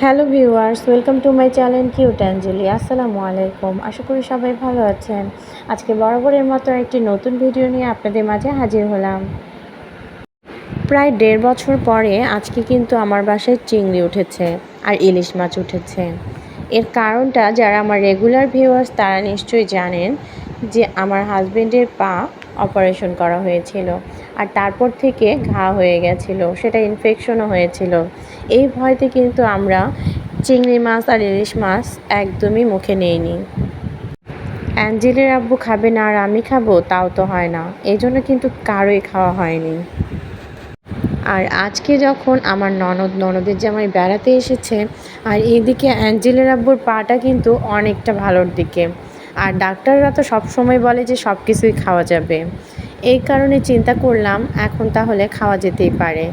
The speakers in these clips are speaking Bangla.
Hello viewers, welcome to my channel cute Angeli. আসসালামু আলাইকুম। আশা করি সবাই ভালো আছেন। আজকে বরাবরের মতো একটি নতুন ভিডিও নিয়ে আপনাদের মাঝে হাজির হলাম। প্রায় দেড় বছর পরে আজকে কিন্তু আমার বাসায় চিংড়ি উঠেছে আর ইলিশ মাছ উঠেছে। এর কারণটা যারা আমার রেগুলার ভিউয়ার্স তারা নিশ্চয়ই জানেন যে আমার হাজবেন্ডের পা অপারেশন করা হয়েছিল। আর তারপর থেকে ঘা হয়ে গেছিল, সেটা ইনফেকশনও হয়েছিল। এই ভয়তে কিন্তু আমরা চিংড়ি মাছ আর ইলিশ মাছ একদমই মুখে নেইনি। অ্যাঞ্জেলের আব্বু খাবে না আর আমি খাব, তাও তো হয় না। এই জন্য কিন্তু কারোই খাওয়া হয়নি। আর আজকে যখন আমার ননদ, ননদের জামাই বেড়াতে এসেছে, আর এইদিকে অ্যাঞ্জেলের আব্বুর পাটা কিন্তু অনেকটা ভালোর দিকে। আর ডাক্তাররা তো সবসময় বলে যে সব কিছুই খাওয়া যাবে। এই কারণে চিন্তা করলাম, এখন তাহলে খাওয়া যেতেই পারে।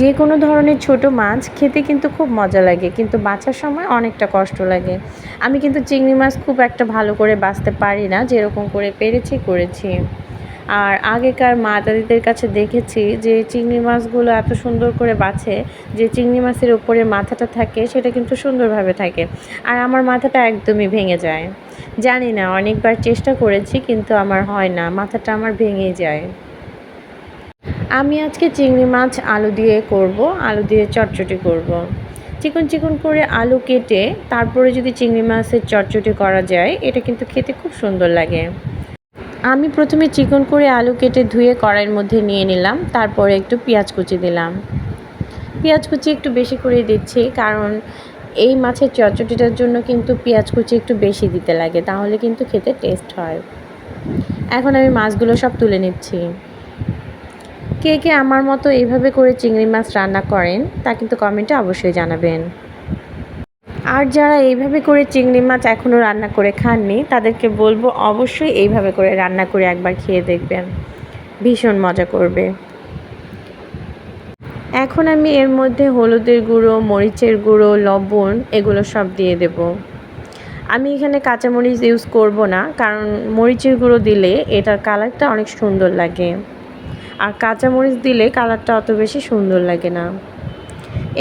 যে কোনো ধরনের ছোট মাছ খেতে কিন্তু খুব মজা লাগে, কিন্তু বাঁচার সময় অনেকটা কষ্ট লাগে। আমি কিন্তু চিংড়ি মাছ খুব একটা ভালো করে বাঁচতে পারি না, যেরকম করে পেরেছি, করেছি। আর আগেকার মা দাদিদের কাছে দেখেছি যে চিংড়ি মাছগুলো এত সুন্দর করে বাছে, যে চিংড়ি মাছের উপরে মাথাটা থাকে, সেটা কিন্তু সুন্দরভাবে থাকে। আর আমার মাথাটা একদমই ভেঙে যায়। জানি না, অনেকবার চেষ্টা করেছি, কিন্তু আমার হয় না। মাথাটা আমার ভেঙেই যায়। আমি আজকে চিংড়ি মাছ আলু দিয়ে করব, আলু দিয়ে চটচটি করব। চিকন চিকন করে আলু কেটে, তারপরে যদি চিংড়ি মাছের চটচটি করা যায়, এটা কিন্তু খেতে খুব সুন্দর লাগে। আমি প্রথমে চিকন করে আলু কেটে ধুয়ে কড়াইয়ের মধ্যে নিয়ে নিলাম, তারপরে একটু পেঁয়াজ কুচি দিলাম। পেঁয়াজ কুচি একটু বেশি করে দিচ্ছি, কারণ এই মাছের চটচটিটার জন্য কিন্তু পেঁয়াজ কুচি একটু বেশি দিতে লাগে, তাহলে কিন্তু খেতে টেস্ট হয়। এখন আমি মাছগুলো সব তুলে নিচ্ছি। কে কে আমার মতো এইভাবে করে চিংড়ি মাছ রান্না করেন, তা কিন্তু কমেন্টে অবশ্যই জানাবেন। আর যারা এইভাবে করে চিংড়ি মাছ এখনও রান্না করে খাননি, তাদেরকে বলব অবশ্যই এইভাবে করে রান্না করে একবার খেয়ে দেখবেন। ভীষণ মজা করবে। এখন আমি এর মধ্যে হলুদের গুঁড়ো, মরিচের গুঁড়ো, লবণ এগুলো সব দিয়ে দেব। আমি এখানে কাঁচামরিচ ইউজ করব না, কারণ মরিচের গুঁড়ো দিলে এটার কালারটা অনেক সুন্দর লাগে। আর কাঁচামরিচ দিলে কালারটা অত বেশি সুন্দর লাগে না।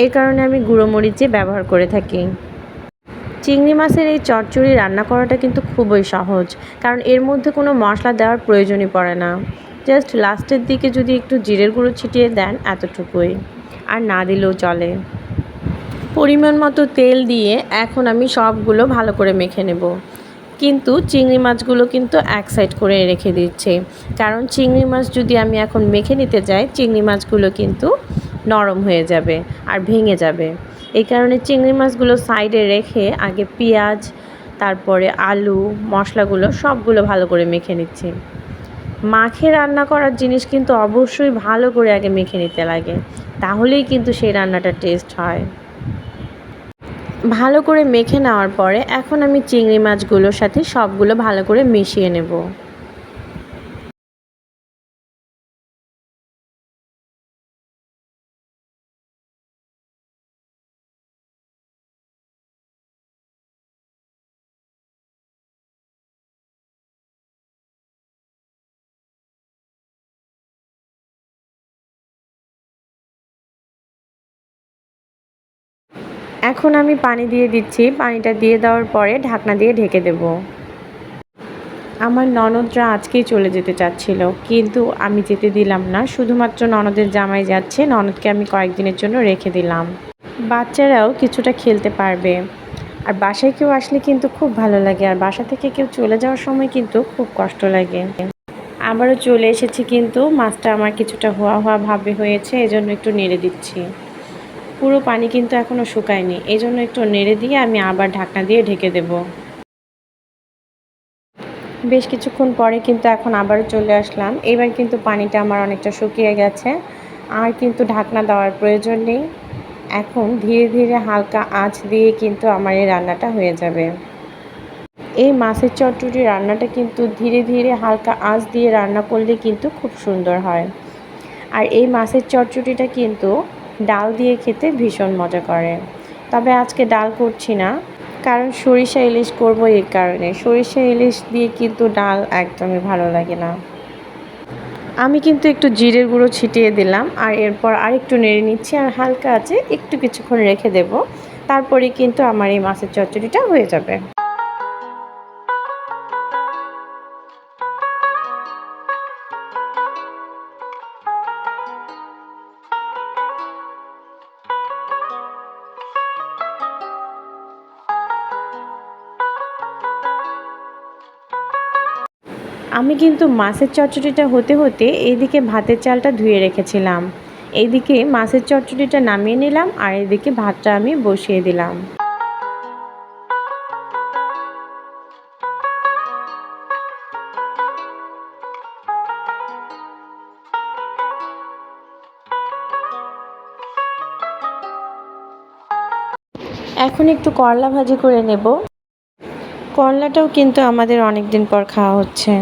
এই কারণে আমি গুঁড়ো মরিচে ব্যবহার করে থাকি। চিংড়ি মাছের এই চচ্চড়ি রান্না করাটা কিন্তু খুবই সহজ, কারণ এর মধ্যে কোনো মশলা দেওয়ার প্রয়োজনই পড়ে না। জাস্ট লাস্টের দিকে যদি একটু জিরের গুঁড়ো ছিটিয়ে দেন এতটুকুই, আর না দিলেও চলে। পরিমাণ মতো তেল দিয়ে এখন আমি সবগুলো ভালো করে মেখে নেব। কিন্তু চিংড়ি মাছগুলো কিন্তু এক সাইড করে রেখে দিচ্ছে, কারণ চিংড়ি মাছ যদি আমি এখন মেখে নিতে যাই, চিংড়ি মাছগুলো কিন্তু নরম হয়ে যাবে আর ভেঙে যাবে। এই কারণে চিংড়ি মাছগুলো সাইডে রেখে আগে পেঁয়াজ, তারপরে আলু, মশলাগুলো সবগুলো ভালো করে মেখে নিচ্ছি। মাখে রান্না করার জিনিস কিন্তু অবশ্যই ভালো করে আগে মেখে নিতে লাগে, তাহলেই কিন্তু সেই রান্নাটা টেস্ট হয়। ভালো করে মেখে নেওয়ার পরে এখন আমি চিংড়ি মাছগুলোর সাথে সবগুলো ভালো করে মিশিয়ে নেব। এখন আমি পানি দিয়ে দিচ্ছি। পানিটা দিয়ে দেওয়ার পরে ঢাকনা দিয়ে ঢেকে দেব। আমার ননদরা আজকেই চলে যেতে চাচ্ছিল, কিন্তু আমি যেতে দিলাম না। শুধুমাত্র ননদের জামাই যাচ্ছে। ননদকে আমি কয়েকদিনের জন্য রেখে দিলাম। বাচ্চারাও কিছুটা খেলতে পারবে। আর বাসায় কেউ আসলে কিন্তু খুব ভালো লাগে। আর বাসা থেকে কেউ চলে যাওয়ার সময় কিন্তু খুব কষ্ট লাগে। আবারও চলে এসেছি কিন্তু মাছটা আমার কিছুটা হওয়া হওয়া ভাবে হয়েছে, এজন্য একটু নেড়ে দিচ্ছি। পুরো পানি কিন্তু এখনও শুকায়নি। এই জন্য একটু নেড়ে দিয়ে আমি আবার ঢাকনা দিয়ে ঢেকে দেব। বেশ কিছুক্ষণ পরে কিন্তু এখন আবারও চলে আসলাম। এবার কিন্তু পানিটা আমার অনেকটা শুকিয়ে গেছে। আর কিন্তু ঢাকনা দেওয়ার প্রয়োজন নেই। এখন ধীরে ধীরে হালকা আঁচ দিয়ে কিন্তু আমার এই রান্নাটা হয়ে যাবে। এই মাছের চটচটি রান্নাটা কিন্তু ধীরে ধীরে হালকা আঁচ দিয়ে রান্না করলে কিন্তু খুব সুন্দর হয়। আর এই মাছের চটচটিটা কিন্তু ডাল দিয়ে খেতে ভীষণ মজা করে। তবে আজকে ডাল করছি না, কারণ সরিষা ইলিশ করব এই কারণে। সরিষা ইলিশ দিয়ে কিন্তু ডাল একদমই ভালো লাগে না। আমি কিন্তু একটু জিরের গুঁড়ো ছিটিয়ে দিলাম, আর এরপর আরেকটু নেড়ে নিচ্ছি, আর হালকা আছে, একটু কিছুক্ষণ রেখে দেব। তারপরে কিন্তু আমার এই মাছের চচ্চড়িটা হয়ে যাবে। আমি কিন্তু মাছের চচ্চড়িটা হতে হতে এইদিকে ভাতের চালটা ধুয়ে রেখেছিলাম। এইদিকে মাছের চচ্চড়িটা নামিয়ে নিলাম আর এদিকে ভাতটা আমি বসিয়ে দিলাম। এখন একটু করলা ভাজি করে নেব। করলাটাও কিন্তু আমাদের অনেক দিন পর খাওয়া হচ্ছে।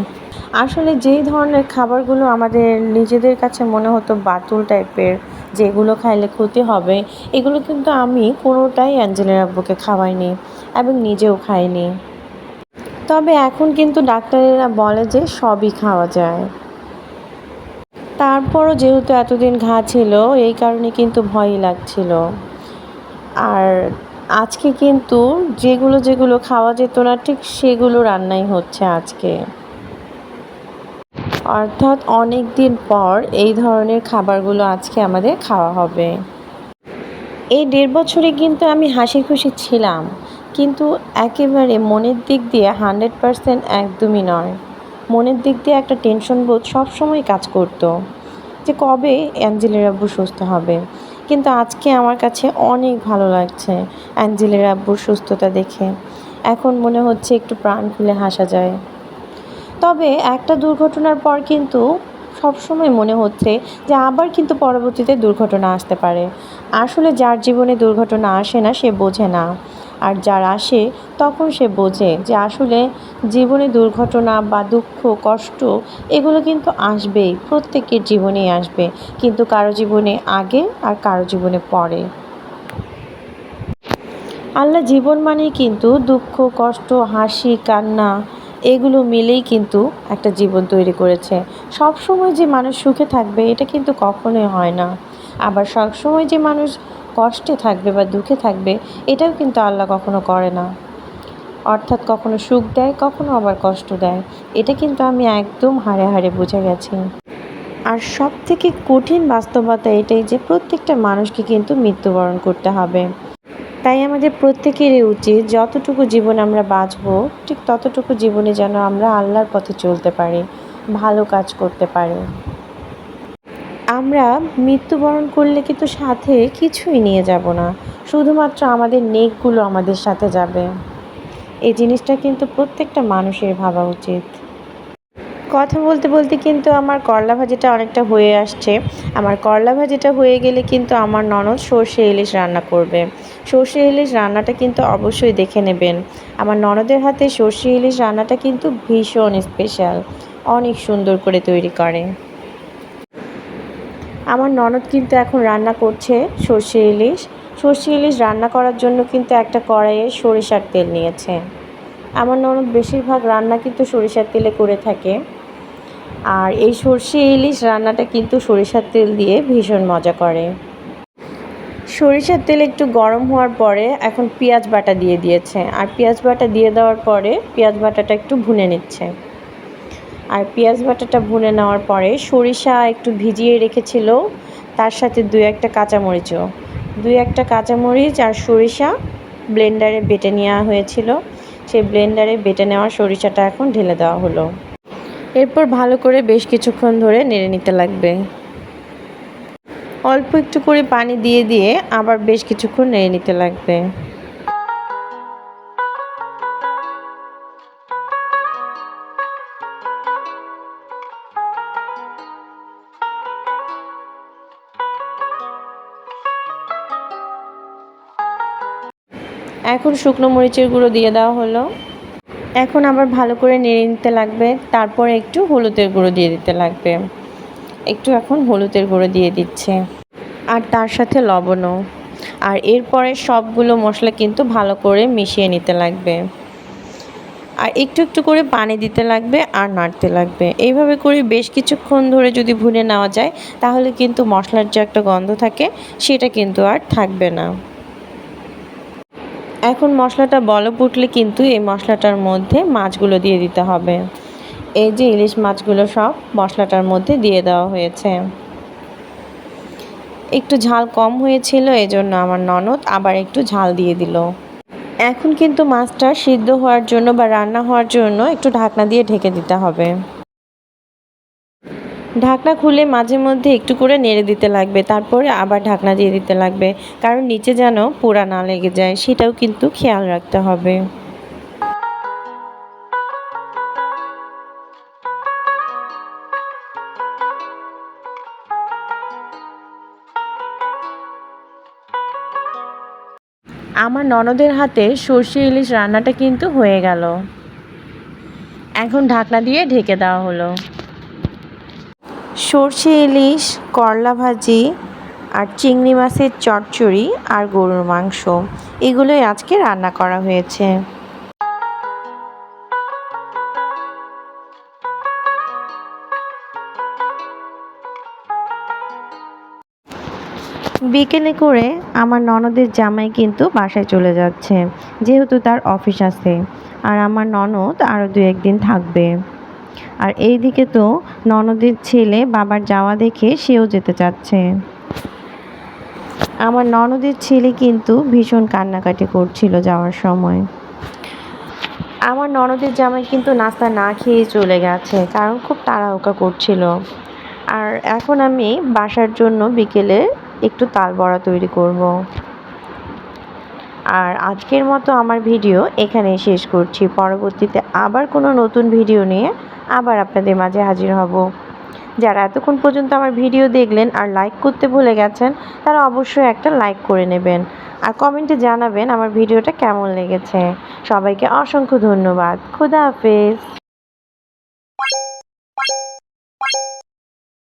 আসলে যেই ধরনের খাবারগুলো আমাদের নিজেদের কাছে মনে হতো বাতুল টাইপের, যেগুলো খাইলে ক্ষতি হবে, এগুলো কিন্তু আমি কোনোটাই অ্যাঞ্জেলের আব্বুকে খাওয়াইনি এবং নিজেও খাইনি। তবে এখন কিন্তু ডাক্তারেরা বলে যে সবই খাওয়া যায়। তারপরও যেহেতু এতদিন ঘা ছিল, এই কারণে কিন্তু ভয়ই লাগছিল। আর আজকে কিন্তু যেগুলো যেগুলো খাওয়া যেত না, ঠিক সেগুলো রান্নাই হচ্ছে আজকে। অর্থাৎ অনেক দিন পর এই ধরনের খাবারগুলো আজকে আমাদের খাওয়া হবে। এই দেড় বছরে কিন্তু আমি হাসি খুশি ছিলাম, কিন্তু একেবারে মনের দিক দিয়ে হান্ড্রেড পারসেন্ট একদমই নয়। মনের দিক দিয়ে একটা টেনশন বোধ সবসময় কাজ করতো যে কবে অ্যাঞ্জেলের আব্বু সুস্থ হবে। কিন্তু আজকে আমার কাছে অনেক ভালো লাগছে অ্যাঞ্জেলের আব্বুর সুস্থতা দেখে। এখন মনে হচ্ছে একটু প্রাণ খুলে হাসা যায়। তবে একটা দুর্ঘটনার পর কিন্তু সবসময় মনে হচ্ছে যে আবার কিন্তু পরবর্তীতে দুর্ঘটনা আসতে পারে। আসলে যার জীবনে দুর্ঘটনা আসে না, সে বোঝে না। আর যার আসে, তখন সে বোঝে যে আসলে জীবনে দুর্ঘটনা বা দুঃখ, কষ্ট এগুলো কিন্তু আসবেই, প্রত্যেকের জীবনেই আসবে। কিন্তু কারও জীবনে আগে আর কারও জীবনে পরে। আল্লাহ জীবন মানেই কিন্তু দুঃখ, কষ্ট, হাসি, কান্না এগুলো মিলেই কিন্তু একটা জীবন তৈরি করেছে। সব সময় যে মানুষ সুখে থাকবে, এটা কিন্তু কখনোই হয় না। আবার সবসময় যে মানুষ কষ্টে থাকবে বা দুঃখে থাকবে, এটাও কিন্তু আল্লাহ কখনো করে না। অর্থাৎ কখনো সুখ দেয়, কখনো আবার কষ্ট দেয়। এটা কিন্তু আমি একদম হারে হারে বুঝে গেছি। আর সব থেকে কঠিন বাস্তবতা এটাই যে প্রত্যেকটা মানুষকে কিন্তু মৃত্যুবরণ করতে হবে। তাই আমাদের প্রত্যেকেরই উচিত যতটুকু জীবন আমরা বাঁচব, ঠিক ততটুকু জীবনে যেন আমরা আল্লাহর পথে চলতে পারি, ভালো কাজ করতে পারি। আমরা মৃত্যুবরণ করলে কিন্তু সাথে কিছুই নিয়ে যাব না, শুধুমাত্র আমাদের নেকগুলো আমাদের সাথে যাবে। এই জিনিসটা কিন্তু প্রত্যেকটা মানুষের ভাবা উচিত। কথা বলতে বলতে কিন্তু আমার করলা ভাজিটা অনেকটা হয়ে আসছে। আমার করলা ভাজিটা হয়ে গেলে কিন্তু আমার ননদ সর্ষে ইলিশ রান্না করবে। সর্ষে ইলিশ রান্নাটা কিন্তু অবশ্যই দেখে নেবেন। আমার ননদের হাতে সর্ষে ইলিশ রান্নাটা কিন্তু ভীষণ স্পেশাল অনেক সুন্দর করে তৈরি করে। আমার ননদ কিন্তু এখন রান্না করছে সর্ষে ইলিশ। সর্ষে ইলিশ রান্না করার জন্য কিন্তু একটা কড়াইয়ে সরিষার তেল নিয়েছে। আমার ননদ বেশিরভাগ রান্না কিন্তু সরিষার তেলে করে থাকে। আর এই সর্ষে ইলিশ রান্নাটা কিন্তু সরিষার তেল দিয়ে ভীষণ মজা করে। সরিষার তেল একটু গরম হওয়ার পরে এখন পেঁয়াজ বাটা দিয়ে দিয়েছে। আর পেঁয়াজ বাটা দিয়ে দেওয়ার পরে পেঁয়াজ বাটাটা একটু ভুনে নিচ্ছে। আর পেঁয়াজ বাটাটা ভুনে নেওয়ার পরে সরিষা একটু ভিজিয়ে রেখেছিল, তার সাথে দুই একটা কাঁচামরিচও। দুই একটা কাঁচামরিচ আর সরিষা ব্লেন্ডারে বেটে নেওয়া হয়েছিল। সেই ব্লেন্ডারে বেটে নেওয়া সরিষাটা এখন ঢেলে দেওয়া হলো। এরপর ভালো করে বেশ কিছুক্ষণ ধরে নেড়ে নিতে লাগবে। অল্প একটু করে পানি দিয়ে দিয়ে আবার বেশ কিছুক্ষণ নেড়ে নিতে লাগবে। এখন শুকনো মরিচের গুঁড়ো দিয়ে দেওয়া হলো। এখন আবার ভালো করে নেড়ে নিতে লাগবে। তারপরে একটু হলুদের গুঁড়ো দিয়ে দিতে লাগবে। একটু এখন হলুদের গুঁড়ো দিয়ে দিচ্ছে। আর তার সাথে লবণও। আর এরপরে সবগুলো মশলা কিন্তু ভালো করে মিশিয়ে নিতে লাগবে। আর একটু একটু করে পানি দিতে লাগবে আর নাড়তে লাগবে। এইভাবে করে বেশ কিছুক্ষণ ধরে যদি ভুনে নেওয়া যায়, তাহলে কিন্তু মশলার যে একটা গন্ধ থাকে, সেটা কিন্তু আর থাকবে না। এখন মশলাটা বলক উঠলে কিন্তু এই মশলাটার মধ্যে মাছগুলো দিয়ে দিতে হবে। এই যে ইলিশ মাছগুলো সব মশলাটার মধ্যে দিয়ে দেওয়া হয়েছে। একটু ঝাল কম হয়েছিল, এজন্য আমার ননদ আবার একটু ঝাল দিয়ে দিল। এখন কিন্তু মাছটা সিদ্ধ হওয়ার জন্য বা রান্না হওয়ার জন্য একটু ঢাকনা দিয়ে ঢেকে দিতে হবে। ঢাকনা খুলে মাঝে মধ্যে একটু করে নেড়ে দিতে লাগবে, তারপরে আবার ঢাকনা দিয়ে দিতে লাগবে। কারণ নিচে যেন পোড়া না লেগে যায়, সেটাও কিন্তু খেয়াল রাখতে হবে। আমার ননদের হাতে সর্ষে ইলিশ রান্নাটা কিন্তু হয়ে গেল। এখন ঢাকনা দিয়ে ঢেকে দেওয়া হলো। সর্ষে ইলিশ, করলা ভাজি আর চিংড়ি মাছের চচ্চড়ি আর গরুর মাংস। এগুলোই আজকে রান্না করা হয়েছে। বিকেলে করে আমার ননদের জামাই কিন্তু বাসায় চলে যাচ্ছে, যেহেতু তার অফিস আছে। আর আমার ননদ আরও দু একদিন থাকবে। আর এইদিকে তো ননদের ছেলে বাবার যাওয়া দেখে সেও যেতে চাচ্ছে। আমার ননদের ছেলে কিন্তু ভীষণ কান্নাকাটি করছিল যাওয়ার সময়। আমার ননদের জামাই কিন্তু নাস্তা না খেয়ে চলে গেছে, কারণ খুব তাড়াহুকা করছিল। আর এখন আমি বাসার জন্য বিকেলে একটু তাল বড়া তৈরি করব। আর আজকের মতো আমার ভিডিও এখানে শেষ করছি। পরবর্তীতে আবার কোনো নতুন ভিডিও নিয়ে আবার আপনাদের মাঝে হাজির হব। যারা এতক্ষণ পর্যন্ত আমার ভিডিও দেখলেন আর লাইক করতে ভুলে গেছেন, তারা অবশ্যই একটা লাইক করে নেবেন। আর কমেন্টে জানাবেন আমার ভিডিওটা কেমন লেগেছে। সবাইকে অসংখ্য ধন্যবাদ। খুদা হাফেজ।